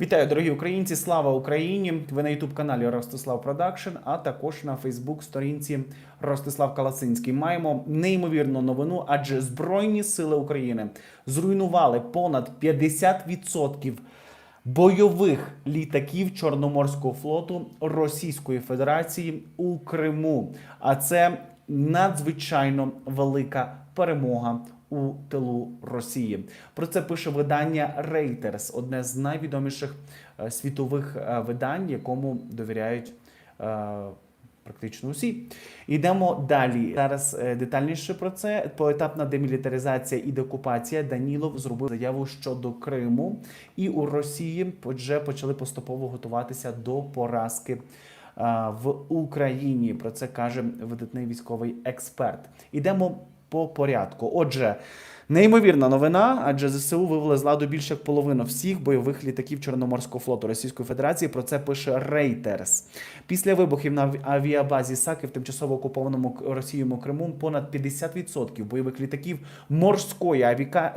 Вітаю, дорогі українці! Слава Україні! Ви на ютуб каналі Ростислав Продакшн, а також на Фейсбук сторінці Ростислав Калацинський. Маємо неймовірну новину, адже Збройні сили України зруйнували понад 50% бойових літаків Чорноморського флоту Російської Федерації у Криму. А це надзвичайно велика перемога у тилу Росії. Про це пише видання Reuters, одне з найвідоміших е, світових е, видань, якому довіряють. е, Практично усі. Йдемо далі. Зараз детальніше про це. Поетапна демілітаризація і деокупація. Данілов зробив заяву щодо Криму, і у Росії вже почали поступово готуватися до поразки в Україні. Про це каже видатний військовий експерт. Ідемо по порядку. Отже, неймовірна новина, адже ЗСУ вивели з ладу більше як половину всіх бойових літаків Чорноморського флоту Російської Федерації. Про це пише Reuters. Після вибухів на авіабазі Саки в тимчасово окупованому Росією Криму понад 50% бойових літаків морської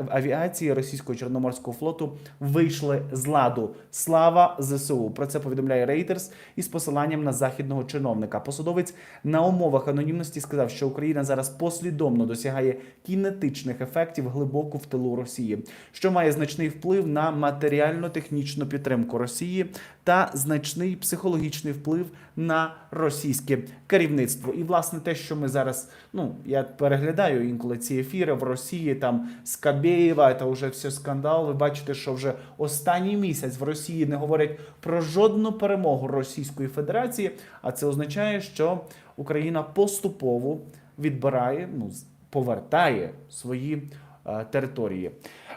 авіації Російського Чорноморського флоту вийшли з ладу. Слава ЗСУ. Про це повідомляє Reuters із посиланням на західного чиновника. Посадовець на умовах анонімності сказав, що Україна зараз послідовно досягає кінетичних ефектів глибоко в тилу Росії, що має значний вплив на матеріально-технічну підтримку Росії та значний психологічний вплив на російське керівництво. І власне те, що ми зараз, ну я переглядаю інколи ці ефіри в Росії, там Скабєєва, це вже все скандал. Ви бачите, що вже останній місяць в Росії не говорять про жодну перемогу Російської Федерації, а це означає, що Україна поступово відбирає, ну повертає свої території.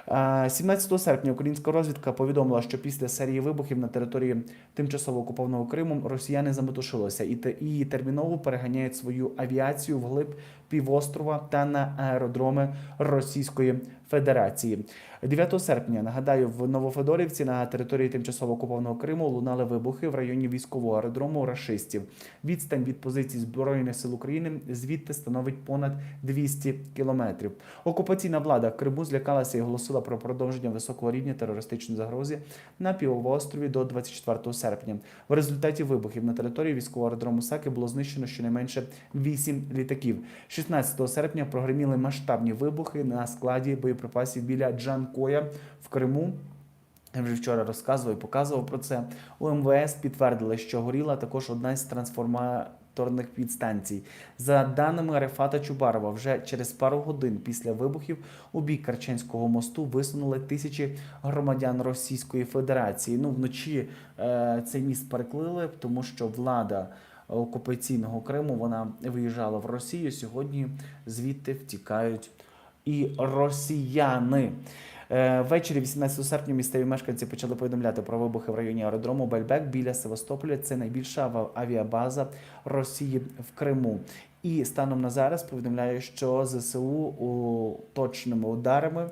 Е, 17 серпня українська розвідка повідомила, що після серії вибухів на території тимчасово окупованого Криму росіяни заметушилися і терміново переганяють свою авіацію вглиб півострова та на аеродроми Російської Федерації. 9 серпня нагадаю, в Новофедорівці на території тимчасово окупованого Криму лунали вибухи в районі військового аеродрому рашистів. Відстань від позицій збройних сил України звідти становить понад 200 кілометрів. Окупаційна влада Криму злякалася і оголосила про продовження високого рівня терористичної загрози на півострові до 24 серпня. В результаті вибухів на території військового аеродрому Саки було знищено щонайменше 8 літаків. 16 серпня прогреміли масштабні вибухи на складі боєприпасів біля Джанкоя в Криму. Я вже вчора розказував і показував про це. У МВС підтвердили, що горіла також одна з трансформаторних підстанцій. За даними Рефата Чубарова, вже через пару годин після вибухів у бік Карченського мосту висунули тисячі громадян Російської Федерації. Ну вночі е, цей міст переклили, тому що влада окупаційного Криму вона виїжджала в Росію. Сьогодні звідти втікають і росіяни. Е, Ввечері 18 серпня місцеві мешканці почали повідомляти про вибухи в районі аеродрому Бельбек біля Севастополя. Це найбільша авіабаза Росії в Криму. І станом на зараз повідомляє, що ЗСУ точними ударами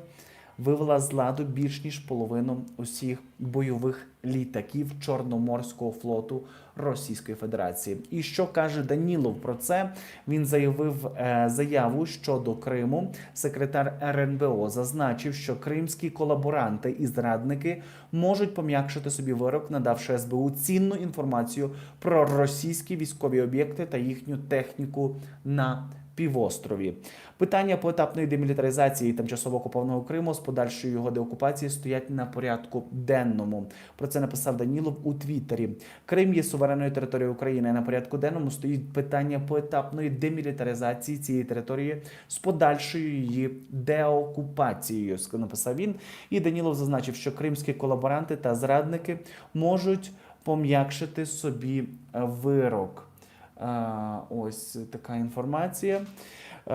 вивела з ладу більш ніж половину усіх бойових літаків Чорноморського флоту Російської Федерації. І що каже Данілов про це? Він заявив е, заяву щодо Криму. Секретар РНБО зазначив, що кримські колаборанти і зрадники можуть пом'якшити собі вирок, надавши СБУ цінну інформацію про російські військові об'єкти та їхню техніку на півострові. Питання поетапної демілітаризації тимчасово окупованого Криму з подальшою його деокупації стоять на порядку денному. Про це написав Данілов у Твіттері. Крим є суверенною територією України. На порядку денному стоїть питання поетапної демілітаризації цієї території з подальшою її деокупацією. Написав він. І Данілов зазначив, що кримські колаборанти та зрадники можуть пом'якшити собі е, вирок. Е, Ось така інформація. Е,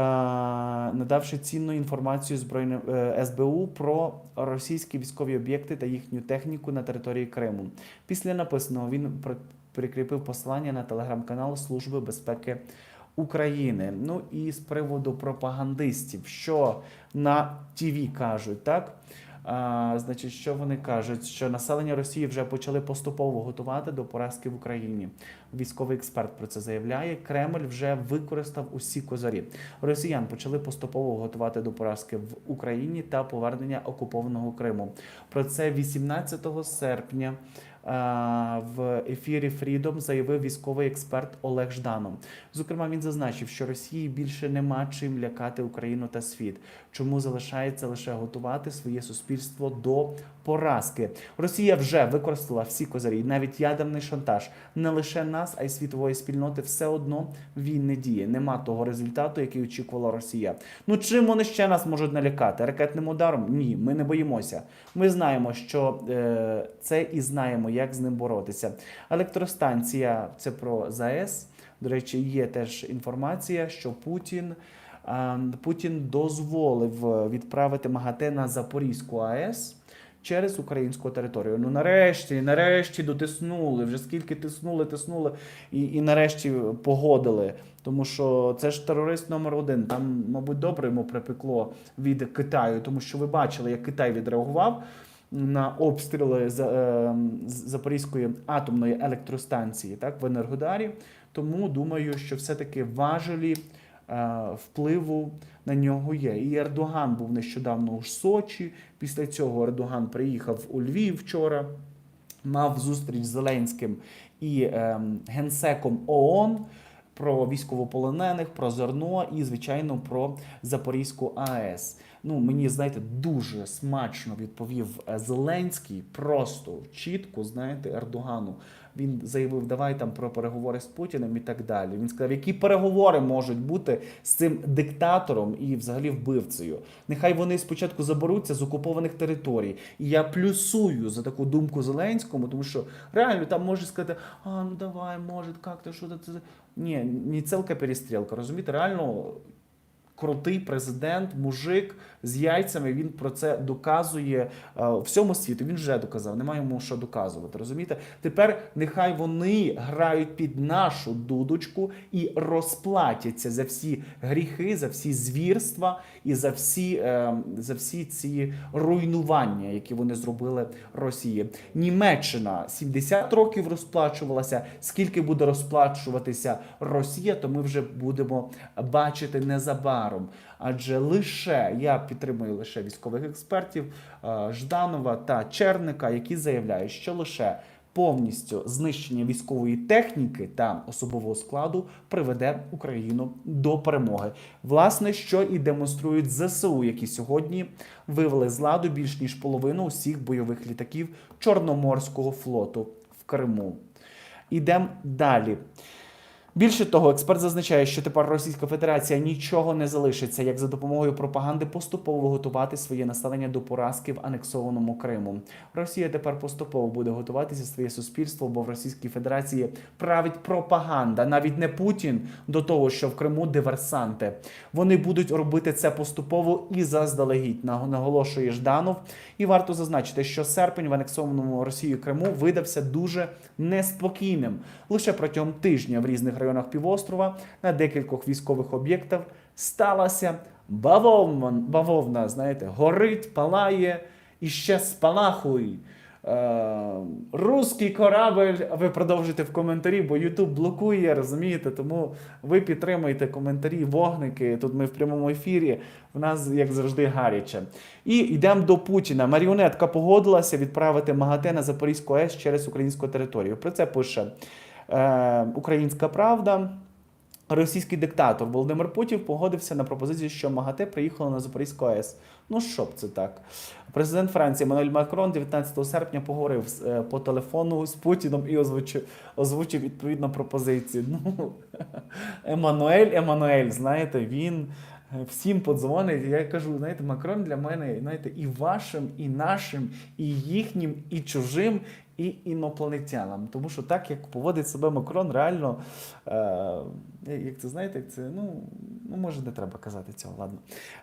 Надавши цінну інформацію збройним е, СБУ про російські військові об'єкти та їхню техніку на території Криму. Після написаного він при- прикріпив посилання на телеграм-канал Служби безпеки України. Ну і з приводу пропагандистів, що на ТІВІ кажуть, так. А, значить, що вони кажуть? Що населення Росії вже почали поступово готувати до поразки в Україні. Військовий експерт про це заявляє. Кремль вже використав усі козарі. Росіян почали поступово готувати до поразки в Україні та повернення окупованого Криму. Про це 18 серпня. А, В ефірі Freedom заявив військовий експерт Олег Жданов. Зокрема, він зазначив, що Росії більше нема чим лякати Україну та світ, чому залишається лише готувати своє суспільство до поразки. Росія вже використала всі козирі, навіть ядерний шантаж. Не лише нас, а й світової спільноти. Все одно він не діє. Нема того результату, який очікувала Росія. Ну чим вони ще нас можуть налякати? Ракетним ударом? Ні, ми не боїмося. Ми знаємо, що е, це і знаємо, як з ним боротися. Електростанція це про ЗАЕС. До речі, є теж інформація, що Путін. Путін дозволив відправити МАГАТЕ на Запорізьку АЕС через українську територію. Ну нарешті, нарешті дотиснули. Вже скільки тиснули, тиснули, і, і нарешті погодили. Тому що це ж терорист номер один. Там, мабуть, добре йому припекло від Китаю, тому що ви бачили, як Китай відреагував на обстріли з, е, Запорізької атомної електростанції, так в Енергодарі. Тому думаю, що все-таки важелі е, впливу на нього є. І Ердоган був нещодавно у Сочі. Після цього Ердоган приїхав у Львів вчора, мав зустріч з Зеленським і е, генсеком ООН. Про військовополонених, про зерно і, звичайно, про Запорізьку АЕС. Ну, мені, знаєте, дуже смачно відповів е, Зеленський, просто чітко, знаєте, Ердогану. Він заявив, давай там про переговори з Путіним і так далі. Він сказав, які переговори можуть бути з цим диктатором і взагалі вбивцею. Нехай вони спочатку заберуться з окупованих територій. І я плюсую за таку думку Зеленському, тому що реально там може сказати, а ну давай, може, як то що це. Ні, не цілка перестрілка, розумієте, реально крутий президент, мужик з яйцями. Він про це доказує е, всьому світу. Він вже доказав, немає йому що доказувати. Розумієте? Тепер нехай вони грають під нашу дудочку і розплатяться за всі гріхи, за всі звірства і за всі, е, за всі ці руйнування, які вони зробили Росії. Німеччина 70 років розплачувалася. Скільки буде розплачуватися Росія, то ми вже будемо бачити незабаром. Адже лише я підтримую лише військових експертів е, Жданова та Черника, які заявляють, що лише повністю знищення військової техніки та особового складу приведе Україну до перемоги. Власне, що і демонструють ЗСУ, які сьогодні вивели з ладу більш ніж половину усіх бойових літаків Чорноморського флоту в Криму. Ідемо далі. Більше того, експерт зазначає, що тепер Російська Федерація нічого не залишиться, як за допомогою пропаганди поступово готувати своє населення до поразки в анексованому Криму. Росія тепер поступово буде готуватися своє суспільство, бо в Російській Федерації править пропаганда, навіть не Путін до того, що в Криму диверсанти. Вони будуть робити це поступово і заздалегідь. Наголошує Жданов. І варто зазначити, що серпень в анексованому Росією Криму видався дуже неспокійним. Лише протягом тижня в різних районах півострова на декількох військових об'єктах сталася бавовна, бавовна знаєте, горить, палає і ще спалахуй. Е, Руський корабель, ви продовжуйте в коментарі, бо Ютуб блокує, розумієте? Тому ви підтримуєте коментарі, вогники. Тут ми в прямому ефірі. В нас, як завжди, гаряче. І йдемо до Путіна. Маріонетка погодилася відправити МАГАТЕ на Запорізьку АЕС через українську територію. Про це пише Українська Правда. Російський диктатор Володимир Путін погодився на пропозицію, що МАГАТЕ приїхало на Запорізьку АЕС. Ну що б це так? Президент Франції Еммануель Макрон 19 серпня поговорив е, по телефону з Путіном і озвучив, озвучив відповідну пропозицію. Ну, Еммануель, Еммануель, знаєте, він е, всім подзвонить. Я кажу, знаєте, Макрон для мене, знаєте, і вашим, і нашим, і їхнім, і чужим, і інопланетянам. Тому що так, як поводить себе Макрон, реально, е, як це знаєте, як це, ну, ну може не треба казати цього, ладно.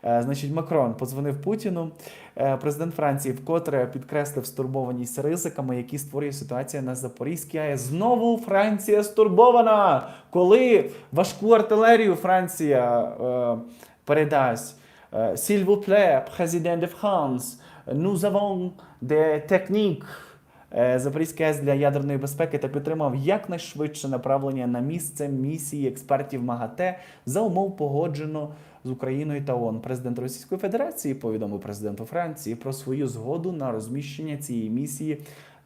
Е, значить, Макрон подзвонив Путіну. Е, президент Франції вкотре підкреслив стурбованість ризиками, які створює ситуація на Запорізькій АЕС. Знову Франція стурбована, коли важку артилерію Франція е, передасть. S'il vous plaît, президент de France, nous avons des techniques е, Запорізький АЕС для ядерної безпеки та підтримав якнайшвидше направлення на місце місії експертів МАГАТЕ за умов погоджено з Україною та ООН. Президент Російської Федерації повідомив президенту Франції про свою згоду на розміщення цієї місії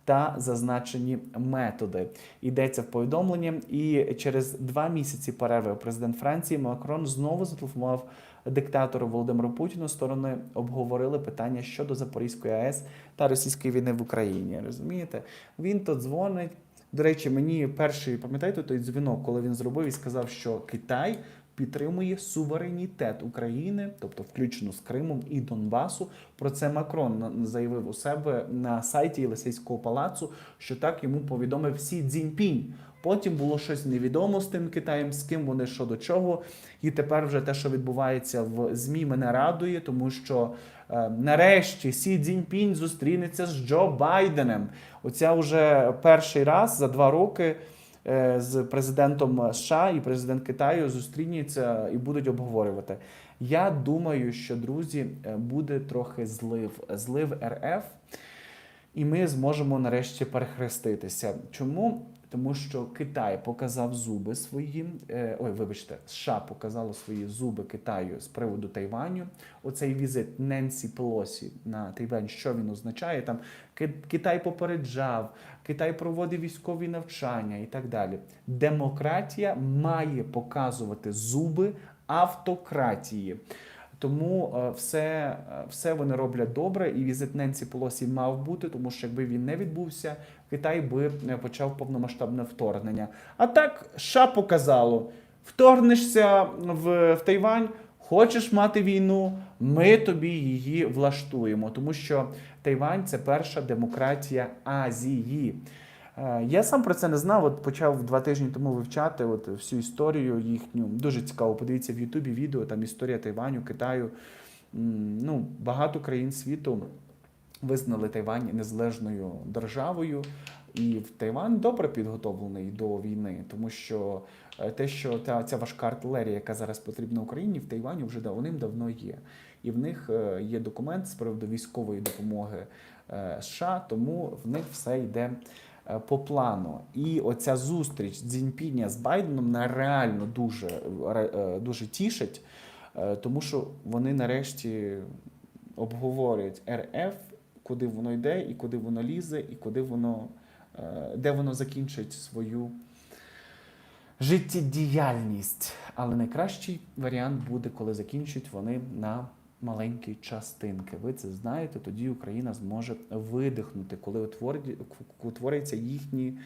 та зазначені методи. Йдеться в повідомленні, і через два місяці перерви президент Франції Макрон знову зателефонував диктатору Володимиру Путіну. Сторони обговорили питання щодо Запорізької АЕС та російської війни в Україні. Розумієте? Він то дзвонить. До речі, мені перший пам'ятаєте той дзвінок, коли він зробив і сказав, що Китай підтримує суверенітет України, тобто включно з Кримом і Донбасу. Про це Макрон заявив у себе на сайті Єлисейського палацу, що так йому повідомив Сі Цзіньпінь. Потім було щось невідомо з тим Китаєм, з ким вони що до чого. І тепер вже те, що відбувається в ЗМІ, мене радує, тому що е, нарешті Сі Цзіньпінь зустрінеться з Джо Байденом. Оця вже перший раз за два роки е, з президентом США і президент Китаю зустрінуться і будуть обговорювати. Я думаю, що друзі е, буде трохи злив, злив РФ, і ми зможемо нарешті перехреститися. Чому? Тому що Китай показав зуби свої. е, Ой, вибачте, США показало свої зуби Китаю з приводу Тайваню. Оцей візит Ненсі Пелосі на Тайвань, що він означає? Там Китай попереджав, Китай проводив військові навчання і так далі. Демократія має показувати зуби автократії. Тому е, все, е, все вони роблять добре, і візит Ненсі Пелосі мав бути, тому що якби він не відбувся, Китай би е, почав повномасштабне вторгнення. А так США показало: вторгнешся в, в Тайвань, хочеш мати війну, ми тобі її влаштуємо, тому що Тайвань це перша демократія Азії. Е, Я сам про це не знав. От почав два тижні тому вивчати от всю історію їхню. Дуже цікаво. Подивіться в Ютубі відео, там історія Тайваню, Китаю. Ну, багато країн світу визнали Тайвань незалежною державою. І в Тайвань добре підготовлений до війни, тому що е, те, що та ця важка артилерія, яка зараз потрібна Україні, в Тайвані вже давним-давно є. І в них е, є документ з приводу військової допомоги США, тому в них все йде по плану. І оця зустріч Цзіньпіня з Байденом мене реально дуже, е, дуже тішить, е, тому що вони нарешті обговорюють РФ, куди воно йде, і куди воно лізе, і куди воно, е, де воно закінчить свою життєдіяльність. Але найкращий варіант буде, коли закінчать вони на маленькі частинки. Ви це знаєте, тоді Україна зможе видихнути, коли утворяться їхні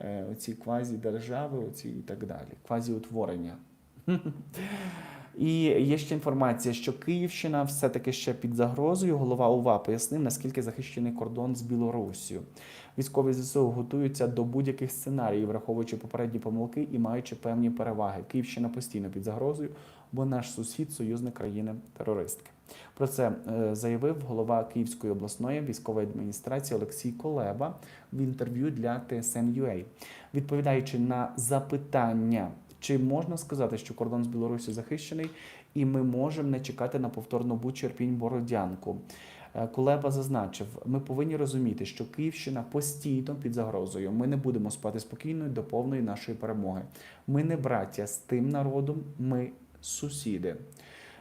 е, оці квазі-держави, оці і так далі, квазі-утворення. І є ще інформація, що Київщина все-таки ще під загрозою. Голова УВА пояснив, наскільки захищений кордон з Білоруссю. Військові ЗСУ готуються до будь-яких сценаріїв, враховуючи попередні помилки і маючи певні переваги. Київщина постійно під загрозою, бо наш сусід союзник країни-терористки. Про це е, заявив голова Київської обласної військової адміністрації Олексій Колеба в інтерв'ю для TSN.ua. Відповідаючи на запитання, чи можна сказати, що кордон з Білорусі захищений, і ми можемо не чекати на повторну бучу Ірпінь Бородянку. Е, Кулеба зазначив, ми повинні розуміти, що Київщина постійно під загрозою. Ми не будемо спати спокійно до повної нашої перемоги. Ми не браття з тим народом, ми сусіди.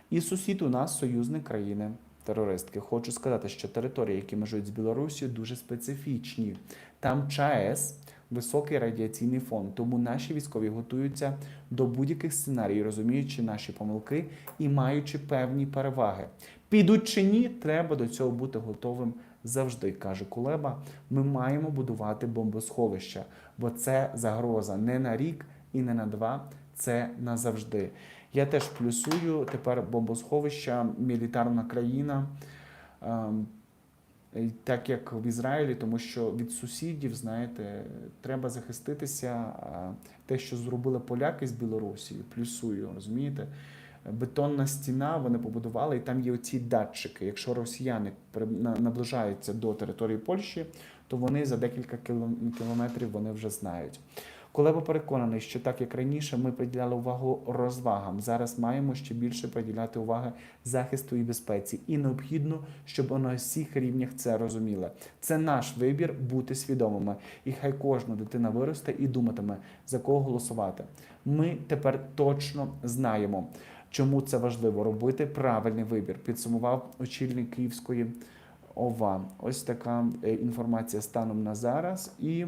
І сусід у нас союзник країни. Терористки, хочу сказати, що території, які межують з Білорусі, дуже специфічні. Там ЧАЕС, високий радіаційний фон. Тому наші військові готуються до будь-яких сценаріїв, розуміючи наші помилки і маючи певні переваги. Підуть чи ні, треба до цього бути готовим завжди, каже Кулеба. Ми маємо будувати бомбосховища, бо це загроза не на рік і не на два, це назавжди. Я теж плюсую тепер бомбосховища, мілітарна країна. ем, Так як в Ізраїлі, тому що від сусідів, знаєте, треба захиститися. Те, що зробили поляки з Білорусі, плюсую, розумієте? Бетонна стіна вони побудували, і там є оці датчики. Якщо росіяни наближаються до території Польщі, то вони за декілька кілометрів вони вже знають. Колеба переконаний, що так як раніше ми приділяли увагу розвагам, зараз маємо ще більше приділяти уваги захисту і безпеці. І необхідно, щоб на всіх рівнях це розуміли. Це наш вибір бути свідомими. І хай кожна дитина виросте і думатиме, за кого голосувати. Ми тепер точно знаємо, чому це важливо робити правильний вибір. Підсумував очільник Київської ОВА. Ось така е, інформація станом на зараз. І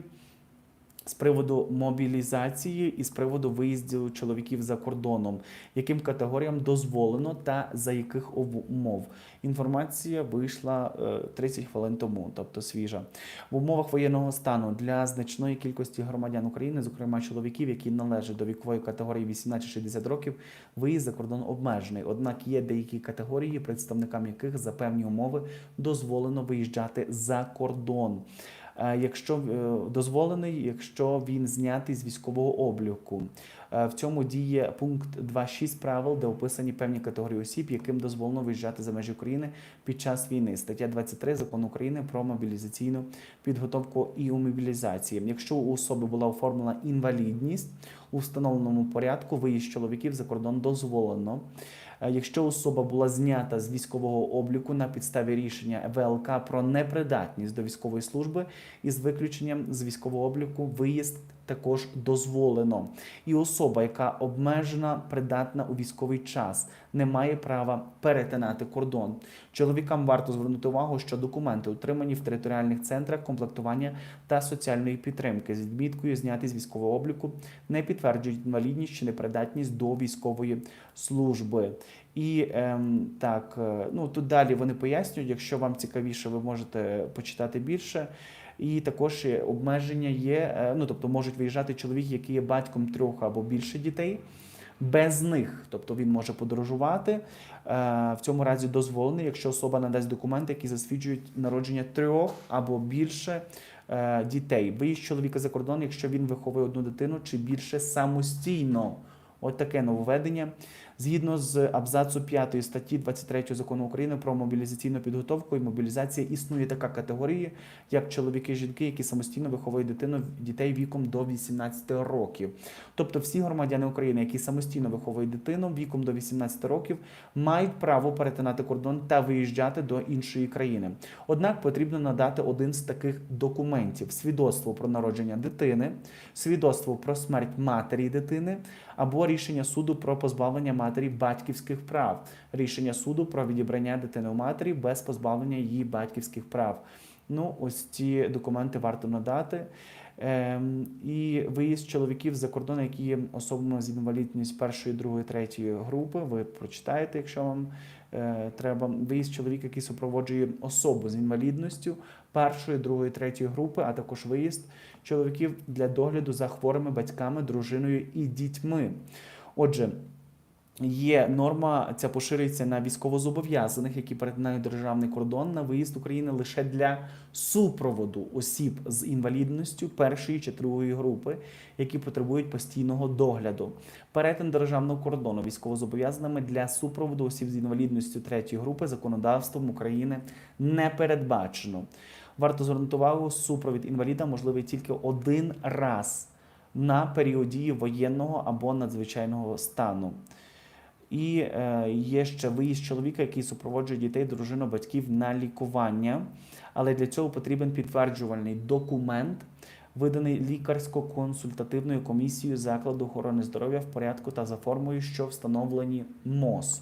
з приводу мобілізації і з приводу виїзду чоловіків за кордоном, яким категоріям дозволено та за яких умов. Інформація вийшла е, 30 хвилин тому, тобто свіжа. В умовах воєнного стану для значної кількості громадян України, зокрема чоловіків, які належать до вікової категорії 18-60 років, виїзд за кордон обмежений. Однак є деякі категорії, представникам яких за певні умови дозволено виїжджати за кордон. Е, Якщо е, дозволений, якщо він знятий з військового обліку, Е, в цьому діє пункт 2.6 правил, де описані певні категорії осіб, яким дозволено виїжджати за межі України під час війни. Стаття 23 закону України про мобілізаційну підготовку і у мобілізації. Якщо у особи була оформлена інвалідність у встановленому порядку, виїзд чоловіків за кордон дозволено. Е, Якщо особа була знята з військового обліку на підставі рішення ВЛК про непридатність до військової служби із виключенням з військового обліку, виїзд також дозволено. І особа, яка обмежена придатна у військовий час, не має права перетинати кордон. Чоловікам варто звернути увагу, що документи, отримані в територіальних центрах комплектування та соціальної підтримки з відміткою зняті з військового обліку, не підтверджують інвалідність чи непридатність до військової служби. І ем, так, е, ну тут далі вони пояснюють. Якщо вам цікавіше, ви можете почитати більше. І також обмеження є. е, Ну тобто можуть виїжджати чоловік, який є батьком трьох або більше дітей. Без них, тобто він може подорожувати. Е, В цьому разі дозволений, якщо особа надасть документи, які засвідчують народження трьох або більше е, дітей. Виїзд чоловіка за кордон, якщо він виховує одну дитину чи більше самостійно. От таке нововведення. Згідно з абзацу 5 статті 23 закону України про мобілізаційну підготовку і мобілізація існує така категорія, як чоловіки жінки, які самостійно виховують дитину дітей віком до 18 років. Тобто всі громадяни України, які самостійно виховують дитину віком до 18 років, мають право перетинати кордон та виїжджати до іншої країни. Однак потрібно надати один з таких документів: свідоцтво про народження дитини, свідоцтво про смерть матері дитини або рішення суду про позбавлення матері батьківських прав, рішення суду про відібрання дитини у матері без позбавлення її батьківських прав. Ну, ось ці документи варто надати. Ем, і виїзд чоловіків за кордон, які є особами з інвалідністю першої, другої, третьої групи. Ви прочитаєте, якщо вам е, треба. Виїзд чоловіка, який супроводжує особу з інвалідністю першої, другої, третьої групи, а також виїзд чоловіків для догляду за хворими батьками, дружиною і дітьми. Отже. Є норма, ця поширюється на військовозобов'язаних, які перетинають державний кордон на виїзд України лише для супроводу осіб з інвалідністю першої чи другої групи, які потребують постійного догляду. Перетин державного кордону військовозобов'язаними для супроводу осіб з інвалідністю третьої групи законодавством України не передбачено. Варто звернути увагу, супровід інваліда можливий тільки один раз на період дії воєнного або надзвичайного стану. І е, є ще виїзд чоловіка, який супроводжує дітей, дружину, батьків на лікування. Але для цього потрібен підтверджувальний документ, виданий лікарсько-консультативною комісією закладу охорони здоров'я в порядку та за формою, що встановлені МОЗ.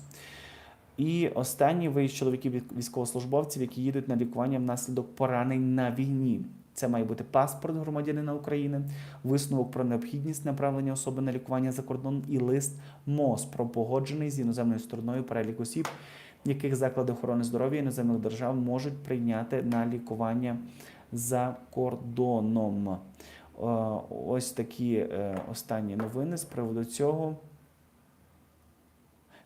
І останній виїзд чоловіків військовослужбовців, які їдуть на лікування внаслідок поранень на війні. Це має бути паспорт громадянина України, висновок про необхідність направлення особи на лікування за кордон і лист МОЗ про погоджений з іноземною стороною перелік осіб, яких заклади охорони здоров'я іноземних держав можуть прийняти на лікування за кордоном. Е, Ось такі е, останні новини з приводу цього.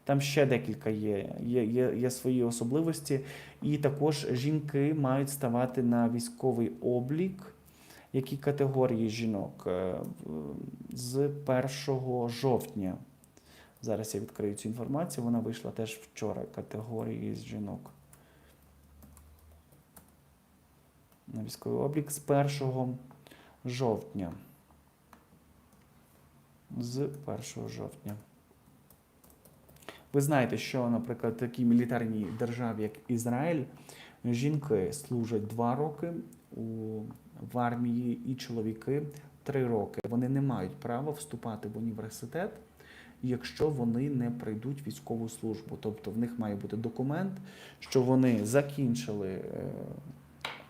Там ще декілька є, є, є, є свої особливості. І також жінки мають ставати на військовий облік. Які категорії жінок Е, з 1 жовтня? Зараз я відкрию цю інформацію. Вона вийшла теж вчора. Категорії з жінок. На військовий облік з 1 жовтня. з 1 жовтня. Ви знаєте, що, наприклад, в такій мілітарній державі, як Ізраїль, жінки служать 2 роки у, в армії і чоловіки 3 роки. Вони не мають права вступати в університет, якщо вони не пройдуть військову службу. Тобто в них має бути документ, що вони закінчили е,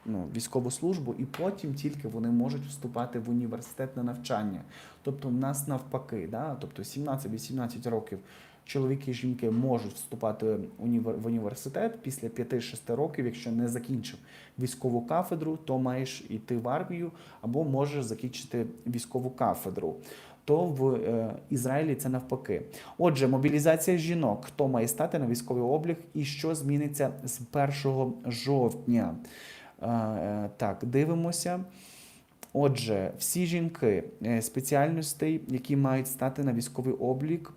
ну, військову службу, і потім тільки вони можуть вступати в університет на навчання. Тобто, в нас навпаки, да? тобто 17-18 років чоловіки і жінки можуть вступати в університет після 5-6 років, якщо не закінчив військову кафедру, то маєш йти в армію або можеш закінчити військову кафедру. То в е, Ізраїлі це навпаки. Отже, мобілізація жінок. Хто має стати на військовий облік і що зміниться з 1 жовтня? Е, е, так, дивимося. Отже, всі жінки спеціальностей, які мають стати на військовий облік,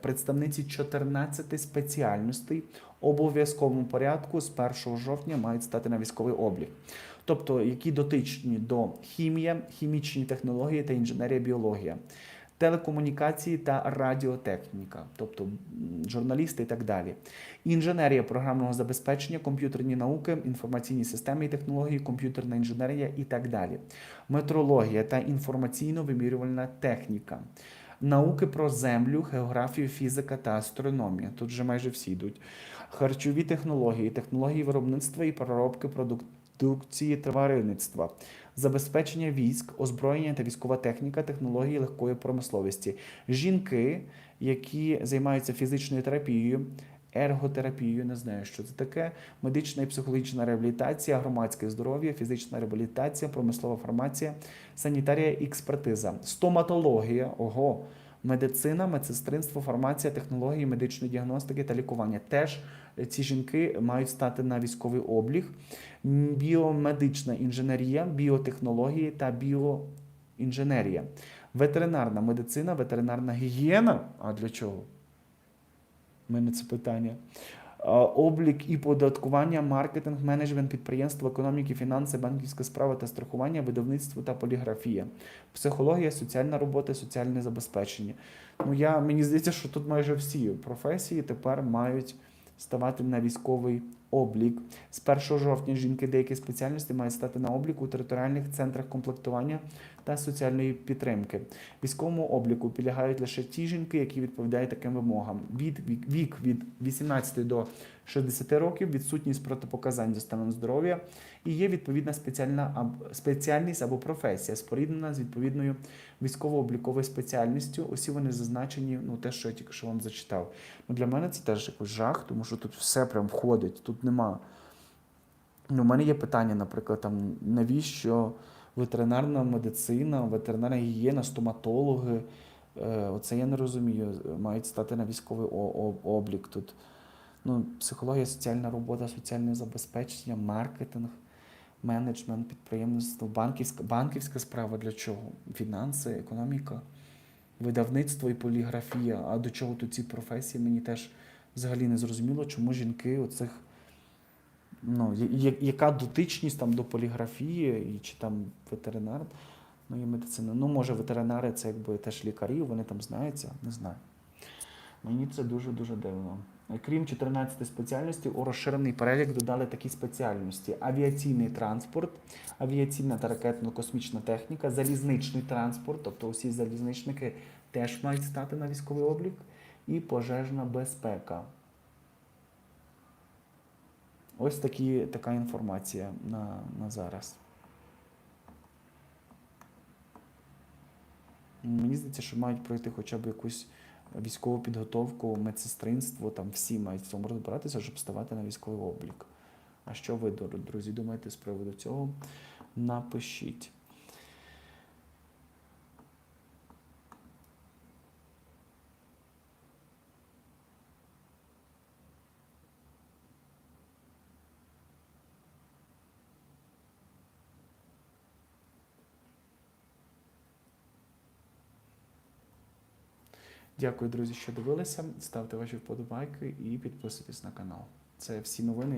представниці 14 спеціальностей обов'язковому порядку з 1 жовтня мають стати на військовий облік. Тобто, які дотичні до хімія, хімічні технології та інженерія біологія, телекомунікації та радіотехніка, тобто журналісти і так далі. Інженерія програмного забезпечення, комп'ютерні науки, інформаційні системи і технології, комп'ютерна інженерія і так далі. Метрологія та інформаційно-вимірювальна техніка. Науки про землю, географію, фізика та астрономія. Тут вже майже всі йдуть. Харчові технології, технології виробництва і переробки продукції тваринництва, забезпечення військ, озброєння та військова техніка, технології легкої промисловості. Жінки, які займаються фізичною терапією, ерготерапією, не знаю, що це таке, медична і психологічна реабілітація, громадське здоров'я, фізична реабілітація, промислова фармація, санітарія і експертиза, стоматологія, ого, медицина, медсестринство, фармація, технології медичної діагностики та лікування. Теж ці жінки мають стати на військовий облік. Біомедична інженерія, біотехнології та біоінженерія, ветеринарна медицина, ветеринарна гігієна. А для чого? У мене це питання. Облік і податкування, маркетинг, менеджмент підприємства, економіки, фінанси, банківська справа та страхування, видавництво та поліграфія, психологія, соціальна робота, соціальне забезпечення. Ну я мені здається, що тут майже всі професії тепер мають ставати на військовий облік. З 1 жовтня жінки деяких спеціальностей мають стати на облік у територіальних центрах комплектування та соціальної підтримки. Військовому обліку підлягають лише ті жінки, які відповідають таким вимогам. Від вік, від 18 до 60 років, відсутність протипоказань за станом здоров'я і є відповідна спеціальна спеціальність або професія, споріднена з відповідною військово-обліковою спеціальністю. Усі вони зазначені, ну те, що я тільки що вам зачитав. Ну для мене це теж якось жах, тому що тут все прям входить. Тут нема. Ну, у мене є питання, наприклад, там навіщо ветеринарна медицина, ветеринарна гігієна, стоматологи. Е, Оце я не розумію. Мають стати на військовий облік тут. Ну, психологія, соціальна робота, соціальне забезпечення, маркетинг, менеджмент, підприємництво, банківська, банківська справа для чого? Фінанси, економіка, видавництво і поліграфія. А до чого тут ці професії? Мені теж взагалі не зрозуміло, чому жінки оцих. Ну, я- яка дотичність там до поліграфії і чи там ветеринар, ну і медицина. Ну, може, ветеринари це якби теж лікарі, вони там знаються, не знаю. Мені це дуже-дуже дивно. Крім 14 спеціальностей, у розширений перелік додали такі спеціальності: авіаційний транспорт, авіаційна та ракетно-космічна техніка, залізничний транспорт, тобто усі залізничники теж мають стати на військовий облік, і пожежна безпека. Ось такі, така інформація на, на зараз. Мені здається, що мають пройти хоча б якусь військову підготовку, медсестринство, там всі мають в цьому розбиратися, щоб ставати на військовий облік. А що ви, друзі, думаєте з приводу цього? Напишіть. Дякую, друзі, що дивилися. Ставте ваші вподобайки і підписуйтесь на канал. Це всі новини.